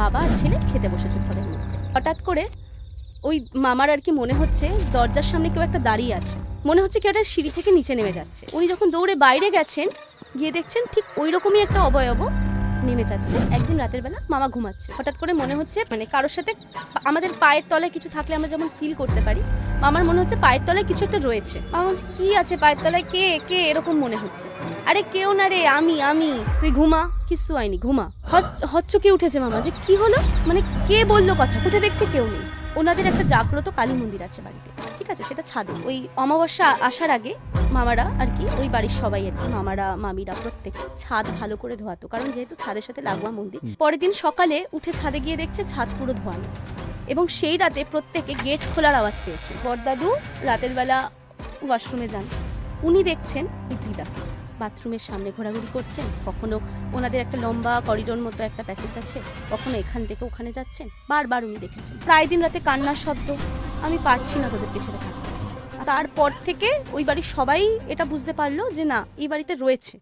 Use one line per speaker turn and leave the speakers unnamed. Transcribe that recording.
বাবা আর ছেলে খেতে বসেছে ঘরের মধ্যে হঠাৎ করে ওই মামার আর কি মনে হচ্ছে, দরজার সামনে কেউ একটা দাঁড়িয়ে আছে। মনে হচ্ছে কেউ একটা সিঁড়ি থেকে নিচে নেমে যাচ্ছে। উনি যখন দৌড়ে বাইরে গেছেন, গিয়ে দেখছেন ঠিক ওই রকমই একটা অবয়ব। নেমে যাচ্ছে। একদিন রাতের বেলা মামা ঘুমাচ্ছে। হঠাৎ করে মনে হচ্ছে মানে কারোর সাথে আমাদের পায়ের তলায় কিছু থাকলে আমরা যেমন ফিল করতে পারি, মামার মনে হচ্ছে পায়ের তলায় কিছু একটা রয়েছে। মামা হচ্ছে কি আছে পায়ের তলায়? কে কে? এরকম মনে হচ্ছে। আরে কেউ না রে, আমি আমি। তুই ঘুমা? কিছু হয়নি, ঘুমা। হচ্ছ কে উঠেছে মামা? যে কি হলো? মানে কে বলল কথা? উঠে দেখছে কেউ নেই। ওনাদের একটা জাগ্রত কালী মন্দির আছে বাড়িতে। ঠিক আছে? সেটা ছাদে। ওই অমাবস্যা আসার আগে মামারা আর কি ওই বাড়ির সবাই আর কি মামারা মামিরা প্রত্যেকে ছাদ ভালো করে ধোয়াতো। কারণ যেহেতু ছাদের সাথে লাগোয়া মন্দির পরের দিন সকালে উঠে ছাদে গিয়ে দেখছে ছাদ পুরো ধোয়ানো। এবং সেই রাতে প্রত্যেকে গেট খোলার আওয়াজ পেয়েছে। বরদাদু রাতের বেলা ওয়াশরুমে যান। উনি দেখছেন দিদা বাথরুমের সামনে ঘোরাঘুরি করছেন? কখনো ওনাদের একটা লম্বা করিডোর মতো একটা প্যাসেজ আছে? কখনো এখান থেকে ওখানে যাচ্ছেন? বারবার উনি দেখেছেন। প্রায় দিন রাতে কান্নার শব্দ। আমি পারছি না তোদেরকে ছেড়ে থাকতে। তারপর থেকে ওই বাড়ির সবাই এটা বুঝতে পারল যে না, এই বাড়িতে রয়েছে।